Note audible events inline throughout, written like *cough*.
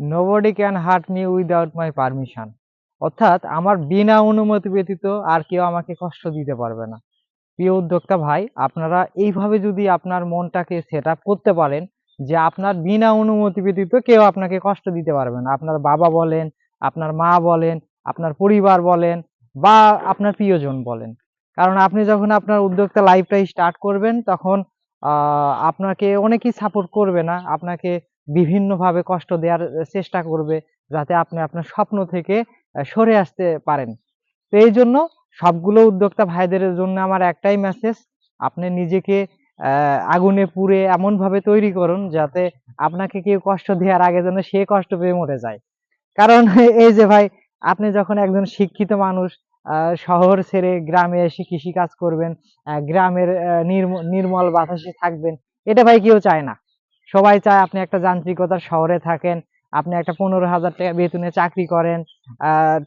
Nobody can hurt me without my permission অর্থাৎ আমার বিনা অনুমতি ব্যতীত আর কেউ আমাকে কষ্ট দিতে পারবে না। প্রিয় উদ্যোক্তা ভাই, আপনারা এইভাবে যদি আপনার মনটাকে সেট করতে পারেন যে আপনার বিনা অনুমতি ব্যতীত কেউ আপনাকে কষ্ট দিতে পারবে না। আপনার বাবা বলেন, আপনার মা বলেন, আপনার পরিবার বলেন বা আপনার প্রিয়জন বলেন। কারণ আপনি যখন আপনার উদ্যোক্তা লাইফটা স্টার্ট করবেন, তখন আপনাকে অনেকেই সাপোর্ট করবে না। আপনাকে বিভিন্নভাবে কষ্ট দেওয়ার চেষ্টা করবে যাতে আপনি আপনার স্বপ্ন থেকে সরে আসতে পারেন। তো এই জন্য সবগুলো উদ্যোক্তা ভাইদের জন্য আমার একটাই মেসেজ আপনি নিজেকে আগুনে পুড়ে এমন ভাবে তৈরি করুন যাতে আপনাকে কেউ কষ্ট দেওয়ার আগে যেন সে কষ্ট পেয়ে মরে যায়। কারণ *laughs* এই যে ভাই, আপনি যখন একজন শিক্ষিত মানুষ শহর ছেড়ে গ্রামে এসে কৃষি কাজ করবেন গ্রামের নির্মল বাতাসে থাকবেন, এটা ভাই কেউ চায় না। সবাই চায় আপনি একটা যান্ত্রিকতার শহরে থাকেন, আপনি একটা পনেরো হাজার টাকা বেতনে চাকরি করেন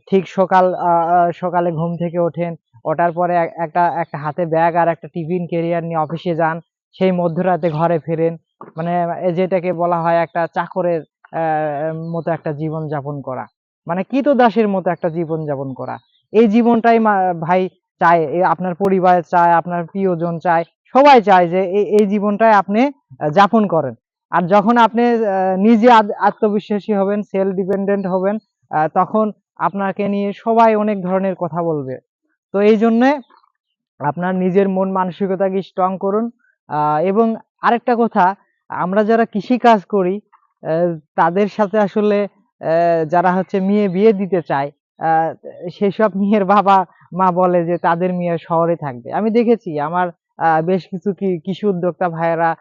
ঠিক সকাল সকালে ঘুম থেকে ওঠেন, ওঠার পরে একটা একটা হাতে ব্যাগ আর একটা টিফিন ক্যারিয়ার নিয়ে অফিসে যান, সেই মধ্যরাতে ঘরে ফেরেন মানে যেটাকে বলা হয় একটা চাকরের মতো একটা জীবন যাপন করা। মানে কৃতদাসের মতো একটা জীবন যাপন করা। এই জীবনটাই ভাই চায় আপনার পরিবার চায়, আপনার প্রিয়জন চায়, সবাই চায় যে এই জীবনটাই আপনি যাপন করেন। আর যখন আপনি নিজে আত- আত্মবিশ্বাসী হবেন সেলফ ডিপেন্ডেন্ট হবেন তখন আপনাকে নিয়ে সবাই অনেক ধরনের কথা বলবে। তো এই জন্যে আপনার নিজের মন মানসিকতাকে স্ট্রং করুন। এবং আরেকটা কথা, আমরা যারা কৃষি কাজ করি তাদের সাথে আসলে যারা হচ্ছে মেয়ে বিয়ে দিতে চায় সেসব মেয়ের বাবা মা বলে যে তাদের মেয়ে শহরে থাকবে। আমি দেখেছি, আমার বেশ কিছু কি- কৃষি উদ্যোক্তা ভাইয়েরা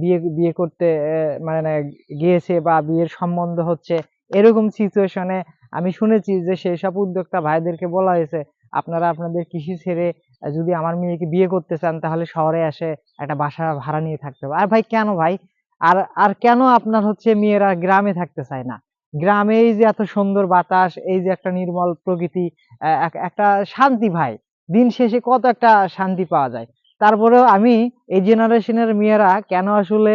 বিয়ে বিয়ে করতে মানে গিয়েছে বা বিয়ের সম্বন্ধ হচ্ছে এরকম সিচুয়েশনে আমি শুনেছি যে সেই সব উদ্যোক্তা ভাইদেরকে বলা হয়েছে, আপনারা আপনাদের কৃষি ছেড়ে যদি আমার মেয়েকে বিয়ে করতে চান তাহলে শহরে এসে একটা বাসা ভাড়া নিয়ে থাকতে হবে। আর ভাই, কেন ভাই? আর আর কেন আপনার হচ্ছে মেয়েরা গ্রামে থাকতে চায় না? গ্রামে এই যে এত সুন্দর বাতাস, এই যে একটা নির্মল প্রকৃতি একটা শান্তি ভাই, দিন শেষে কত একটা শান্তি পাওয়া যায়। তারপরেও আমি এই জেনারেশনের মেয়েরা কেন আসলে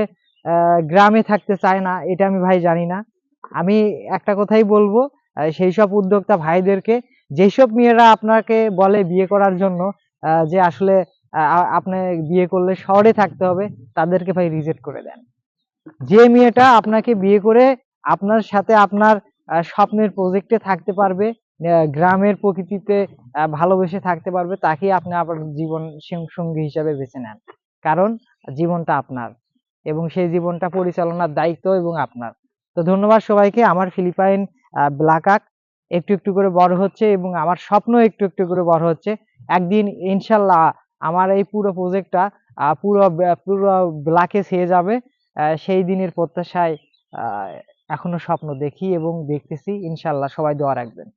গ্রামে থাকতে চায় না, এটা আমি ভাই জানি না। আমি একটা কথাই বলব সেই সব উদ্যোক্তা ভাইদেরকে যেসব মেয়েরা আপনাকে বলে বিয়ে করার জন্য যে আসলে আপনি বিয়ে করলে শহরে থাকতে হবে, তাদেরকে ভাই রিজেক্ট করে দেন। যে মেয়েটা আপনাকে বিয়ে করে আপনার সাথে আপনার স্বপ্নের প্রজেক্টে থাকতে পারবে গ্রামের প্রকৃতিতে ভালোবেসে থাকতে পারবে, তাকেই আপনি আপনার জীবন সঙ্গী হিসাবে বেছে নেন। কারণ, জীবনটা আপনার এবং সেই জীবনটা পরিচালনার দায়িত্ব এবং আপনার। তো ধন্যবাদ সবাইকে। আমার ফিলিপাইন ব্লাকাক একটু একটু করে বড় হচ্ছে এবং আমার স্বপ্ন একটু একটু করে বড় হচ্ছে। একদিন ইনশাল্লাহ আমার এই পুরো প্রজেক্টটা পুরো পুরো ব্লাকে ছেয়ে যাবে। সেই দিনের প্রত্যাশায় এখনও স্বপ্ন দেখি এবং দেখতেছি। ইনশাল্লাহ সবাই দোয়া রাখবেন।